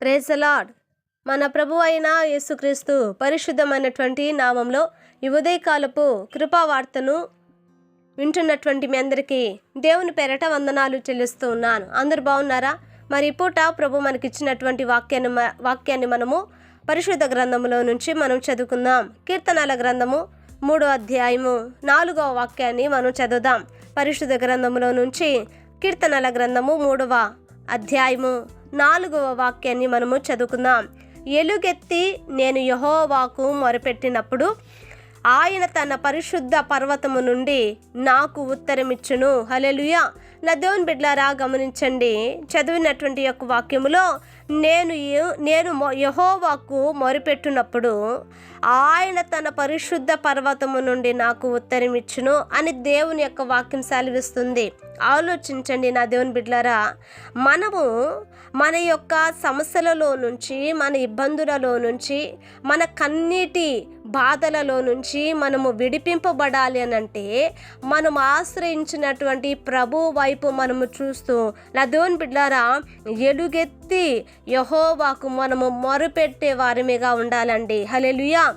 Praise the Lord మన ప్రభు అయిన యేసుక్రీస్తు పరిశుద్ధమైనటువంటి నామంలో యువదయకాలపు కృపావార్తను వింటున్నటువంటి మీ అందరికీ దేవుని పేరట వందనాలు చెల్లిస్తూ ఉన్నాను. అందరు బాగున్నారా? మరి పూట ప్రభు మనకిచ్చినటువంటి వాక్యాన్ని మ- వాక్యాన్ని మనము పరిశుద్ధ గ్రంథములో నుంచి మనం చదువుకుందాం. కీర్తనల గ్రంథము మూడో అధ్యాయము నాలుగవ వాక్యాన్ని మనం చదువుదాం. పరిశుద్ధ గ్రంథములో నుంచి కీర్తనల గ్రంథము మూడవ అధ్యాయము నాలుగవ వాక్యాన్ని మనము చదువుకుందాం. ఎలుగెత్తి నేను యహోవాకు మొరపెట్టినప్పుడు ఆయన తన పరిశుద్ధ పర్వతము నుండి నాకు ఉత్తరమిచ్చును. హలెలుయా నా దేవుని బిడ్లారా గమనించండి. చదివినటువంటి యొక్క వాక్యములో నేను నేను మొ- యెహోవాకు మొరిపెట్టినప్పుడు ఆయన తన పరిశుద్ధ పర్వతము నుండి నాకు ఉత్తరమిచ్చును అని దేవుని యొక్క వాక్యం సెలవిస్తుంది. ఆలోచించండి నా దేవుని బిడ్లారా మనము మన యొక్క సమస్యలలో నుంచి మన ఇబ్బందులలో నుంచి మన కన్నీటి బాధలలో నుంచి మనము విడిపింపబడాలి అని అంటే మనం ఆశ్రయించినటువంటి ప్రభు వైపు మనము చూస్తూ నా దేవుని బిడ్డారా ఎలుగెత్తి యహోవాకు మనము మొరుపెట్టే వారిమిగా ఉండాలండి. హలెలుయా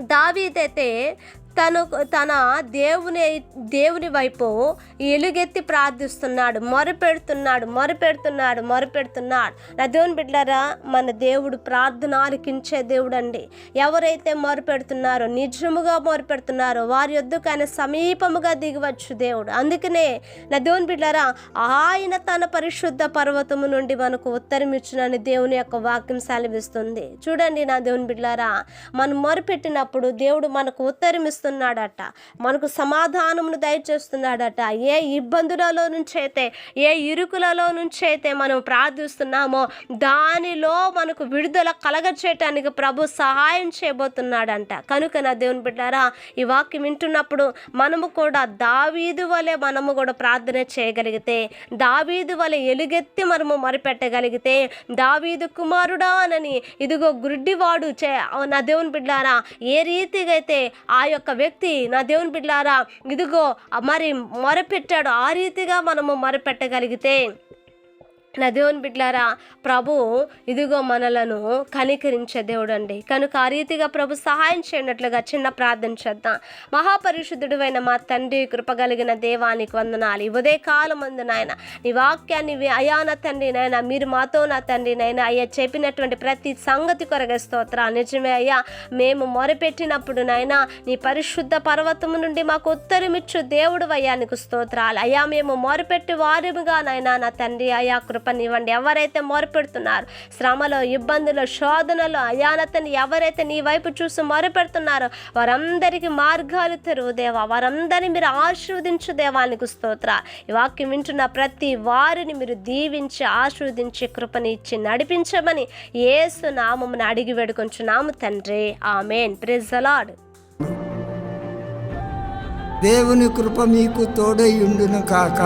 దావీదైతే తను తన దేవుని దేవుని వైపు ఎలుగెత్తి ప్రార్థిస్తున్నాడు మొరపెడుతున్నాడు మొరపెడుతున్నాడు మొరపెడుతున్నాడు. నా దేవుని బిడ్డారా మన దేవుడు ప్రార్థన ఆలకించే దేవుడు అండి ఎవరైతే మొరపెడుతున్నారో నిజముగా మొరపెడుతున్నారో వారి యొద్దకు ఆయన సమీపముగా దిగవచ్చు దేవుడు. అందుకనే నా దేవుని బిడ్డారా ఆయన తన పరిశుద్ధ పర్వతము నుండి మనకు ఉత్తరం దేవుని యొక్క వాక్యం సెలవిస్తుంది. చూడండి నా దేవుని బిడ్డారా మనం మొరపెట్టినప్పుడు దేవుడు మనకు ఉత్తరం ఇస్తున్నాడట మనకు సమాధానమును దయచేస్తున్నాడట. ఏ ఇబ్బందులలో నుంచి అయితే ఏ ఇరుకులలో నుంచి అయితే మనం ప్రార్థిస్తున్నామో దానిలో మనకు విడుదల కలగచేయటానికి ప్రభు సహాయం చేయబోతున్నాడంట. కనుక నా దేవుని బిడ్డారా ఈ వాక్యం వింటున్నప్పుడు మనము కూడా దావీదు వలె మనము కూడా ప్రార్థన చేయగలిగితే దావీదు వలె ఎలుగెత్తి మనము మరిపెట్టగలిగితే దావీదు కుమారుడా అని ఇదిగో గుడ్డివాడు చే నా దేవుని బిడ్డారా ఏ రీతిగా అయితే ఆ యొక్క వ్యక్తి నా దేవుని బిడ్డలారా ఇదిగో మరి మొరపెట్టాడు. ఆ రీతిగా మనము మొరపెట్టగలిగితే నా దేవుని బిడ్లారా ప్రభు ఇదిగో మనలను కనికరించే దేవుడు అండి కనుక ఆ రీతిగా ప్రభు సహాయం చేయనట్లుగా చిన్న ప్రార్థన చేద్దాం. మహాపరిశుద్ధుడు అయిన మా తండ్రి కృపగలిగిన దేవానికి వందనాలు. ఉదయ కాలం అందు నాయన నీ వాక్యాన్ని అయా నా తండ్రి నాయన మీరు మాతో నా తండ్రి నాయన అయ్యా చెప్పినటువంటి ప్రతి సంగతి కొరగ స్తోత్ర నిజమే అయ్యా మేము మొరపెట్టినప్పుడు నాయన నీ పరిశుద్ధ పర్వతము నుండి మాకు ఉత్తరమిచ్చు దేవుడు అయ్యానికి స్తోత్రాలు. అయ్యా మేము మొరపెట్టి వారిగా నాయన నా తండ్రి అయా కృపనివ్వండి ఎవరైతే మొరపెడుతున్నారు శ్రమలో ఇబ్బందులు శోధనలో అయానతని ఎవరైతే నీ వైపు చూసి మొరపెడుతున్నారో వారందరికీ మార్గాలు తెరువు దేవా. వారందరినీ మీరు ఆశీర్వదించు దేవానికి స్తోత్ర. ఈ వాక్యం వింటున్న ప్రతి వారిని మీరు దీవించి ఆశీర్వదించి కృపని ఇచ్చి నడిపించమని ఏసు నామమును అడిగి వేడుకొంచున్నాము తండ్రి. ఆమెన్. ప్రెజ్ అలాడ్ దేవుని కృప మీకు తోడై ఉండును కాక.